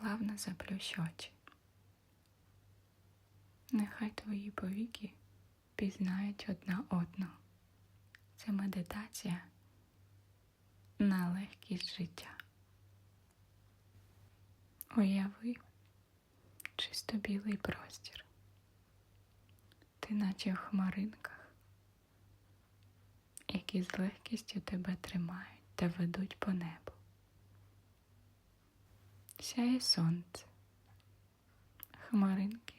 плавно заплющ очі. Нехай твої повіки пізнають одна одну. Це медитація на легкість життя. Уяви чисто білий простір. Ти наче в хмаринках, які з легкістю тебе тримають та ведуть по небу. Сяє сонце, хмаринки,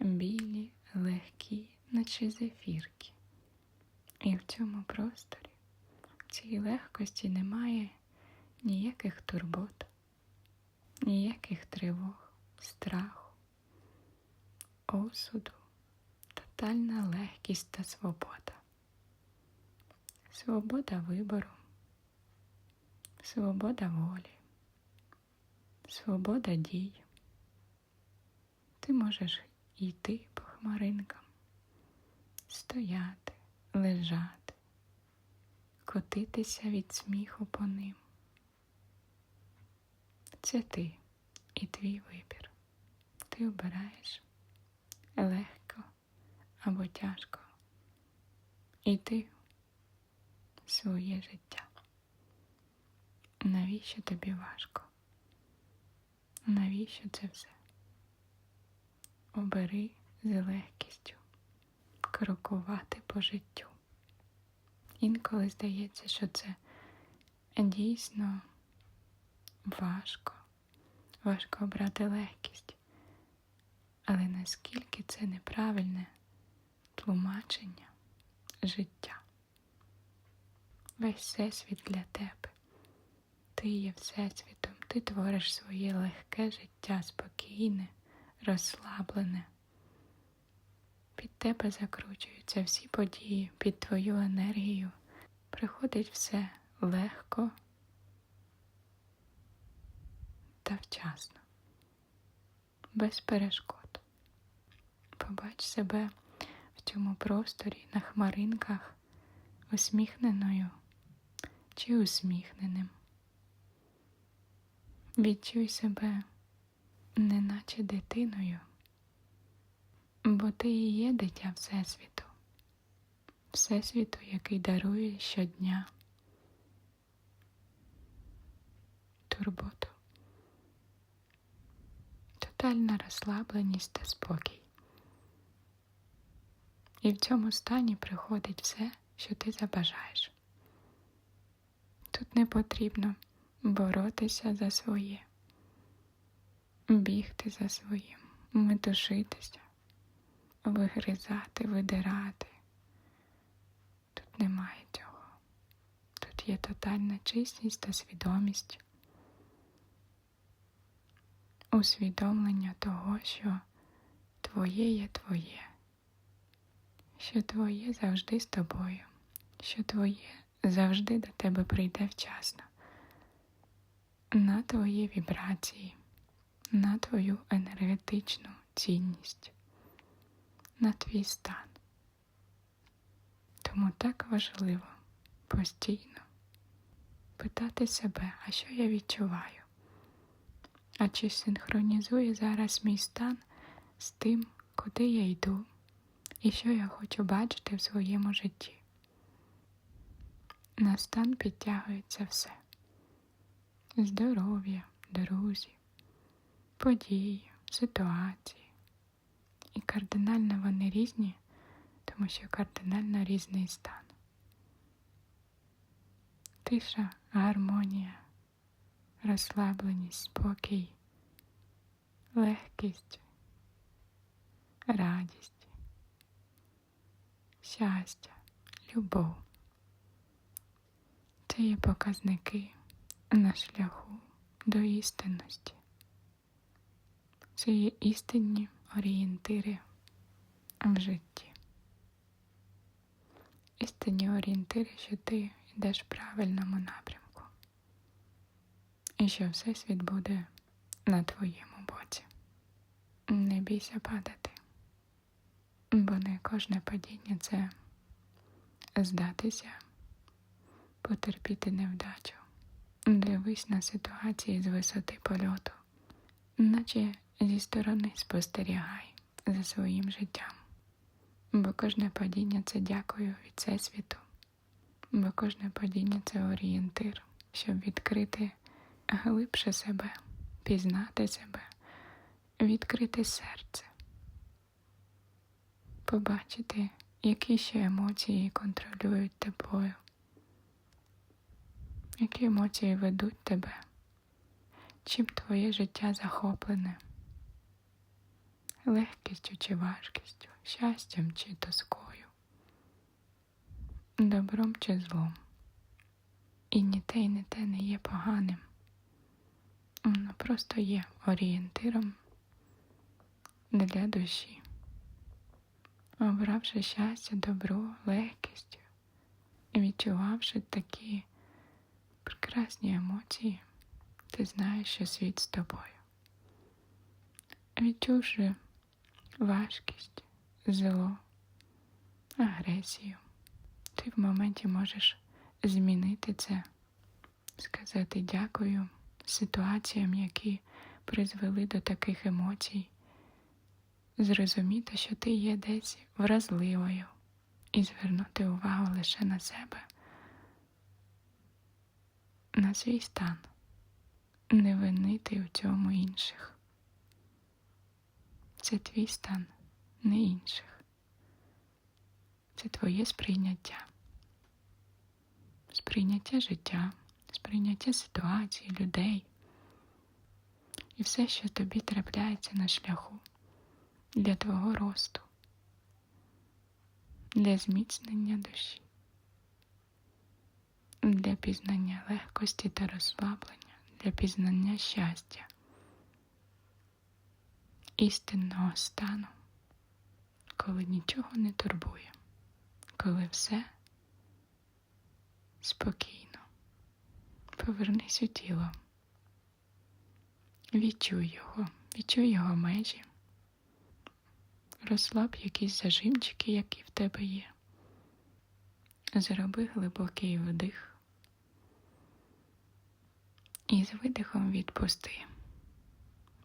білі, легкі, наче зефірки. І в цьому просторі, в цій легкості немає ніяких турбот, ніяких тривог, страху, осуду, тотальна легкість та свобода. Свобода вибору, свобода волі, свобода дій. Ти можеш йти по хмаринкам, стояти, лежати, котитися від сміху по ним. Це ти і твій вибір. Ти обираєш легко або тяжко. Іти в своє життя. Навіщо тобі важко? Навіщо це все? Обери з легкістю крокувати по життю. Інколи здається, що це дійсно важко, важко обрати легкість, але наскільки це неправильне тлумачення життя. Весь всесвіт для тебе. Ти є всесвітом, ти твориш своє легке життя, спокійне, розслаблене. Під тебе закручуються всі події, під твою енергію. Приходить все легко та вчасно, без перешкод. Побач себе в цьому просторі на хмаринках усміхненою чи усміхненим. Відчуй себе неначе дитиною, бо ти і є дитя Всесвіту, Всесвіту, який дарує щодня турботу, тотальна розслабленість та спокій. І в цьому стані приходить все, що ти забажаєш. Тут не потрібно боротися за своє, бігти за своїм, метушитися, вигризати, видирати. Тут немає цього. Тут є тотальна чистість та свідомість, усвідомлення того, що твоє є твоє, що твоє завжди з тобою, що твоє завжди до тебе прийде вчасно, на твої вібрації, на твою енергетичну цінність, на твій стан. Тому так важливо постійно питати себе, а що я відчуваю? А чи синхронізує зараз мій стан з тим, куди я йду і що я хочу бачити в своєму житті? На стан підтягується все: здоров'я, друзі, події, ситуації. І кардинально вони різні, тому що кардинально різний стан. Тиша, гармонія, розслабленість, спокій, легкість, радість, щастя, любов. Це є показники на шляху до істинності. Це є істинні орієнтири в житті. Істинні орієнтири, що ти йдеш в правильному напрямку. І що Всесвіт буде на твоєму боці. Не бійся падати, бо не кожне падіння це здатися потерпіти невдачу. Дивись на ситуації з висоти польоту. наче зі сторони спостерігай за своїм життям. Бо кожне падіння це дякую від всесвіту, бо кожне падіння це орієнтир, щоб відкрити глибше себе, пізнати себе, відкрити серце, побачити, які ще емоції контролюють тобою, які емоції ведуть тебе, чим твоє життя захоплене, легкістю чи важкістю, щастям чи тоскою, добром чи злом. І ні те, і не те не є поганим. Воно просто є орієнтиром для душі. Обравши щастя, добро, легкість, відчувавши такі прекрасні емоції, ти знаєш, що світ з тобою. Відчувши важкість, зло, агресію, ти в моменті можеш змінити це, сказати дякую ситуаціям, які призвели до таких емоцій, зрозуміти, що ти є десь вразливою, і звернути увагу лише на себе, на свій стан, не винити у цьому інших. Це твій стан, не інших. Це твоє сприйняття, сприйняття життя, сприйняття ситуації, людей і все, що тобі трапляється на шляху для твого росту, для зміцнення душі, для пізнання легкості та розслаблення, для пізнання щастя, істинного стану, коли нічого не турбує, коли все спокійно. Повернись у тіло. Відчуй його, відчуй його межі. Розслаб якісь зажимчики, які в тебе є. Зроби глибокий вдих. І з видихом відпусти.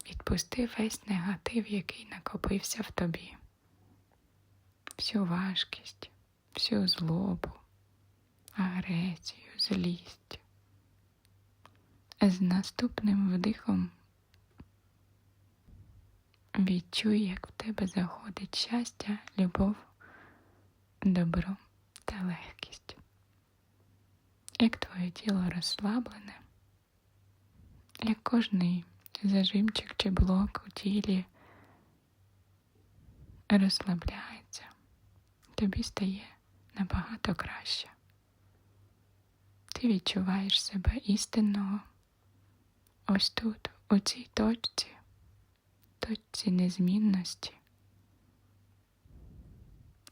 Відпусти весь негатив, який накопився в тобі, всю важкість, всю злобу, агресію, злість. З наступним вдихом відчуй, як в тебе заходить щастя, любов, добро та легкість. Як твоє тіло розслаблене, як кожний зажимчик чи блок у тілі розслабляється, тобі стає набагато краще. Ти відчуваєш себе істинного. Ось тут, у цій точці, точці незмінності,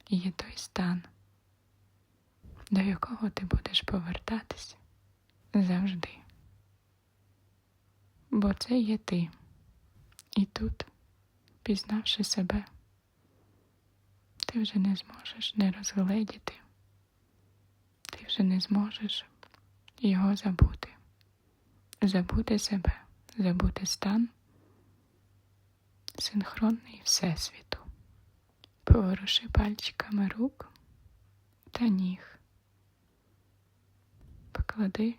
є той стан, до якого ти будеш повертатися завжди. Бо це є ти. І тут, пізнавши себе, ти вже не зможеш не розгледіти, ти вже не зможеш його забути забути себе, забути стан, синхронний Всесвіту. Поворуши пальчиками рук та ніг. Поклади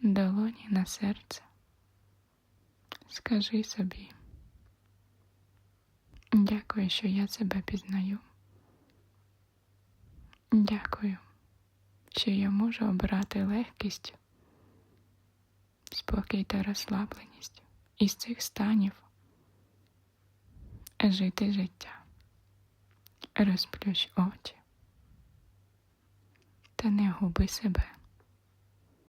долоні на серце. Скажи собі, дякую, що я себе пізнаю. Дякую, що я можу обрати легкість спокій та розслабленість із цих станів жити життя, розплющ очі та не губи себе.